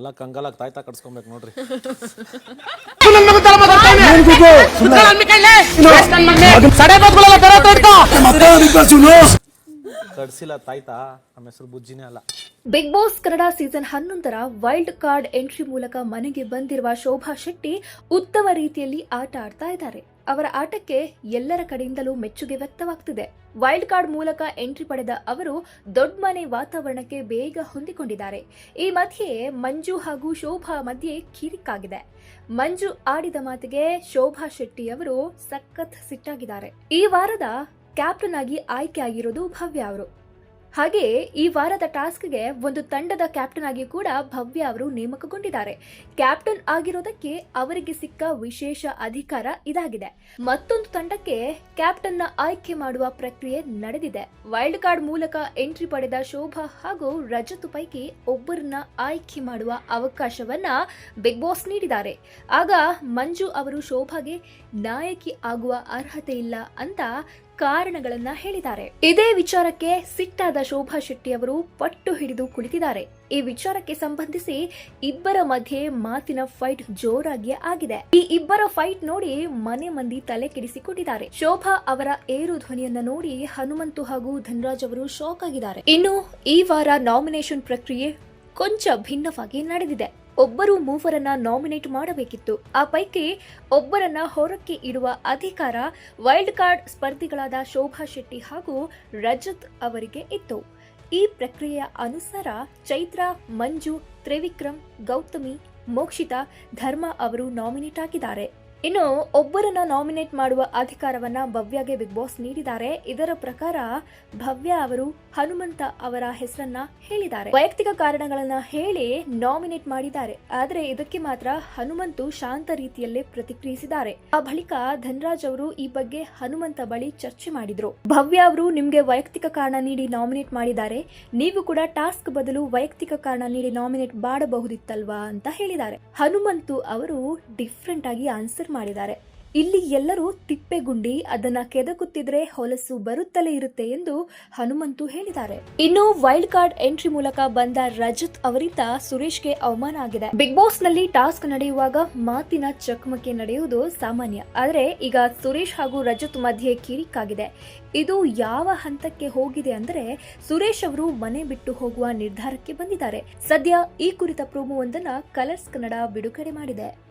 ನಾವೆಲ್ಲ ಕಂಗಾಲಾಗಿ ತಾಯ್ತಾ ಕಟ್ಸ್ಕೊಬೇಕು ನೋಡ್ರಿ. ಕಡ್ಸಿಲ್ಲ ತಾಯ್ತಾ, ನಮ್ಮ ಹೆಸರು ಬುಜ್ಜಿನೇ ಅಲ್ಲ. ಬಿಗ್ ಬಾಸ್ ಕನ್ನಡ ಸೀಸನ್ ಹನ್ನೊಂದರ ವೈಲ್ಡ್ ಕಾರ್ಡ್ ಎಂಟ್ರಿ ಮೂಲಕ ಮನೆಗೆ ಬಂದಿರುವ ಶೋಭಾ ಶೆಟ್ಟಿ ಉತ್ತಮ ರೀತಿಯಲ್ಲಿ ಆಟ ಆಡ್ತಾ ಇದ್ದಾರೆ. ಅವರ ಆಟಕ್ಕೆ ಎಲ್ಲರ ಕಡೆಯಿಂದಲೂ ಮೆಚ್ಚುಗೆ ವ್ಯಕ್ತವಾಗ್ತಿದೆ. ವೈಲ್ಡ್ ಕಾರ್ಡ್ ಮೂಲಕ ಎಂಟ್ರಿ ಪಡೆದ ಅವರು ದೊಡ್ಡ ಮನೆ ವಾತಾವರಣಕ್ಕೆ ಬೇಗ ಹೊಂದಿಕೊಂಡಿದ್ದಾರೆ. ಈ ಮಧ್ಯೆ ಮಂಜು ಹಾಗೂ ಶೋಭಾ ಮಧ್ಯೆ ಕಿರಿಕಾಗಿದೆ. ಮಂಜು ಆಡಿದ ಮಾತಿಗೆ ಶೋಭಾ ಶೆಟ್ಟಿ ಅವರು ಸಖತ್ ಸಿಟ್ಟಾಗಿದ್ದಾರೆ. ಈ ವಾರದ ಕ್ಯಾಪ್ಟನ್ ಆಗಿ ಆಯ್ಕೆ ಆಗಿರೋದು ಭವ್ಯ ಅವರು. ಹಾಗೆಯೇ ಈ ವಾರದ ಟಾಸ್ಕ್ಗೆ ಒಂದು ತಂಡದ ಕ್ಯಾಪ್ಟನ್ ಆಗಿ ಕೂಡ ಭವ್ಯ ಅವರು ನೇಮಕಗೊಂಡಿದ್ದಾರೆ. ಕ್ಯಾಪ್ಟನ್ ಆಗಿರೋದಕ್ಕೆ ಅವರಿಗೆ ಸಿಕ್ಕ ವಿಶೇಷ ಅಧಿಕಾರ ಇದಾಗಿದೆ. ಮತ್ತೊಂದು ತಂಡಕ್ಕೆ ಕ್ಯಾಪ್ಟನ್ನ ಆಯ್ಕೆ ಮಾಡುವ ಪ್ರಕ್ರಿಯೆ ನಡೆದಿದೆ. ವೈಲ್ಡ್ ಕಾರ್ಡ್ ಮೂಲಕ ಎಂಟ್ರಿ ಪಡೆದ ಶೋಭಾ ಹಾಗೂ ರಜತ್ ಪೈಕಿ ಒಬ್ಬರನ್ನ ಆಯ್ಕೆ ಮಾಡುವ ಅವಕಾಶವನ್ನ ಬಿಗ್ ಬಾಸ್ ನೀಡಿದ್ದಾರೆ. ಆಗ ಮಂಜು ಅವರು ಶೋಭಾಗೆ ನಾಯಕಿ ಆಗುವ ಅರ್ಹತೆ ಇಲ್ಲ ಅಂತ ಕಾರಣಗಳನ್ನ ಹೇಳಿದ್ದಾರೆ. ಇದೇ ವಿಚಾರಕ್ಕೆ ಸಿಟ್ಟಾದ ಶೋಭಾ ಶೆಟ್ಟಿ ಅವರು ಪಟ್ಟು ಹಿಡಿದು ಕುಳಿತಿದ್ದಾರೆ. ಈ ವಿಚಾರಕ್ಕೆ ಸಂಬಂಧಿಸಿ ಇಬ್ಬರ ಮಧ್ಯೆ ಮಾತಿನ ಫೈಟ್ ಜೋರಾಗಿ ಆಗಿದೆ. ಈ ಇಬ್ಬರ ಫೈಟ್ ನೋಡಿ ಮನೆ ಮಂದಿ ತಲೆ ಕೆಡಿಸಿಕೊಂಡಿದ್ದಾರೆ. ಶೋಭಾ ಅವರ ಏರು ಧ್ವನಿಯನ್ನ ನೋಡಿ ಹನುಮಂತು ಹಾಗೂ ಧನರಾಜ್ ಅವರು ಶಾಕ್ ಆಗಿದ್ದಾರೆ. ಇನ್ನು ಈ ವಾರ ನಾಮಿನೇಷನ್ ಪ್ರಕ್ರಿಯೆ ಕೊಂಚ ಭಿನ್ನವಾಗಿ ನಡೆದಿದೆ. ಒಬ್ಬರು ಮೂವರನ್ನ ನಾಮಿನೇಟ್ ಮಾಡಬೇಕಿತ್ತು. ಆ ಪೈಕಿ ಒಬ್ಬರನ್ನ ಹೊರಕ್ಕೆ ಇಡುವ ಅಧಿಕಾರ ವೈಲ್ಡ್ ಕಾರ್ಡ್ ಸ್ಪರ್ಧಿಗಳಾದ ಶೋಭಾ ಶೆಟ್ಟಿ ಹಾಗೂ ರಜತ್ ಅವರಿಗೆ ಇತ್ತು. ಈ ಪ್ರಕ್ರಿಯೆಯ ಅನುಸಾರ ಚೈತ್ರ, ಮಂಜು, ತ್ರಿವಿಕ್ರಮ್, ಗೌತಮಿ, ಮೋಕ್ಷಿತಾ, ಧರ್ಮ ಅವರು ನಾಮಿನೇಟ್ ಆಗಿದ್ದಾರೆ. ಇನ್ನು ಒಬ್ಬರನ್ನ ನಾಮಿನೇಟ್ ಮಾಡುವ ಅಧಿಕಾರವನ್ನ ಭವ್ಯಗೆ ಬಿಗ್ ಬಾಸ್ ನೀಡಿದ್ದಾರೆ. ಇದರ ಪ್ರಕಾರ ಭವ್ಯ ಅವರು ಹನುಮಂತ ಅವರ ಹೆಸರನ್ನ ಹೇಳಿದ್ದಾರೆ. ವೈಯಕ್ತಿಕ ಕಾರಣಗಳನ್ನ ಹೇಳಿ ನಾಮಿನೇಟ್ ಮಾಡಿದ್ದಾರೆ. ಆದ್ರೆ ಇದಕ್ಕೆ ಮಾತ್ರ ಹನುಮಂತು ಶಾಂತ ರೀತಿಯಲ್ಲೇ ಪ್ರತಿಕ್ರಿಯಿಸಿದ್ದಾರೆ. ಆ ಬಳಿಕ ಧನ್ರಾಜ್ ಅವರು ಈ ಬಗ್ಗೆ ಹನುಮಂತ ಬಳಿ ಚರ್ಚೆ ಮಾಡಿದ್ರು. ಭವ್ಯ ಅವರು ನಿಮ್ಗೆ ವೈಯಕ್ತಿಕ ಕಾರಣ ನೀಡಿ ನಾಮಿನೇಟ್ ಮಾಡಿದ್ದಾರೆ. ನೀವು ಕೂಡ ಟಾಸ್ಕ್ ಬದಲು ವೈಯಕ್ತಿಕ ಕಾರಣ ನೀಡಿ ನಾಮಿನೇಟ್ ಮಾಡಬಹುದಿತ್ತಲ್ವಾ ಅಂತ ಹೇಳಿದ್ದಾರೆ. ಹನುಮಂತು ಅವರು ಡಿಫ್ರೆಂಟ್ ಆಗಿ ಆನ್ಸರ್ ಮಾಡಿದ್ದಾರೆ. ಇಲ್ಲಿ ಎಲ್ಲರೂ ತಿಪ್ಪೆಗುಂಡಿ, ಅದನ್ನ ಕೆದಕುತ್ತಿದ್ರೆ ಹೊಲಸು ಬರುತ್ತಲೇ ಇರುತ್ತೆ ಎಂದು ಹನುಮಂತು ಹೇಳಿದ್ದಾರೆ. ಇನ್ನು ವೈಲ್ಡ್ ಕಾರ್ಡ್ ಎಂಟ್ರಿ ಮೂಲಕ ಬಂದ ರಜತ್ ಅವರಿಂದ ಸುರೇಶ್ಗೆ ಅವಮಾನ ಆಗಿದೆ. ಬಿಗ್ ಬಾಸ್ನಲ್ಲಿ ಟಾಸ್ಕ್ ನಡೆಯುವಾಗ ಮಾತಿನ ಚಕಮಕಿ ನಡೆಯುವುದು ಸಾಮಾನ್ಯ. ಆದರೆ ಈಗ ಸುರೇಶ್ ಹಾಗೂ ರಜತ್ ಮಧ್ಯೆ ಕಿರಿಕಾಗಿದೆ. ಇದು ಯಾವ ಹಂತಕ್ಕೆ ಹೋಗಿದೆ ಅಂದರೆ ಸುರೇಶ್ ಅವರು ಮನೆ ಬಿಟ್ಟು ಹೋಗುವ ನಿರ್ಧಾರಕ್ಕೆ ಬಂದಿದ್ದಾರೆ. ಸದ್ಯ ಈ ಕುರಿತ ಪ್ರೋಮೋವೊಂದನ್ನ ಕಲರ್ಸ್ ಕನ್ನಡ ಬಿಡುಗಡೆ ಮಾಡಿದೆ.